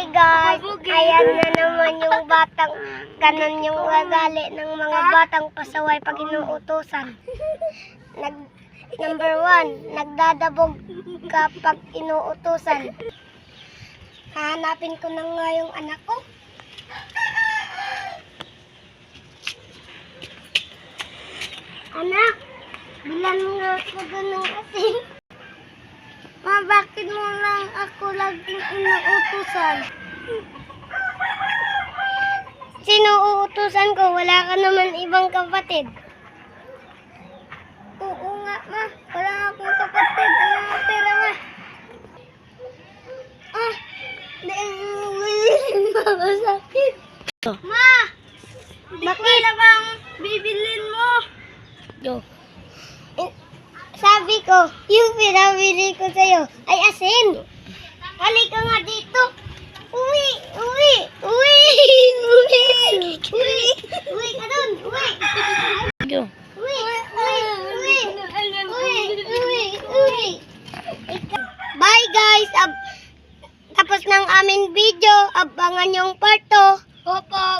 Hi guys! Ayan na naman yung batang, ganun yung gagali ng mga batang pasaway pag inuutosan. Nag, number one, nagdadabog kapag inuutosan. Hahanapin ko na nga yung anak ko. Anak, bilan mo nga ako ng asin. Ma, bakit mo lang ako laging inuutusan? Sino uutusan ko? Wala ka naman ibang kapatid. Oo nga, ma. Wala akong kapatid. Ano ang pera, ma? Ah, dahil masakit. Ma! Bakit? na bang bibilin mo? Go. Sabi ko, yung pinabili ko sa'yo ay asin. Halika nga Ika- Bye guys! Ab tapos ng aming video. Abangan yung part 2. Opo.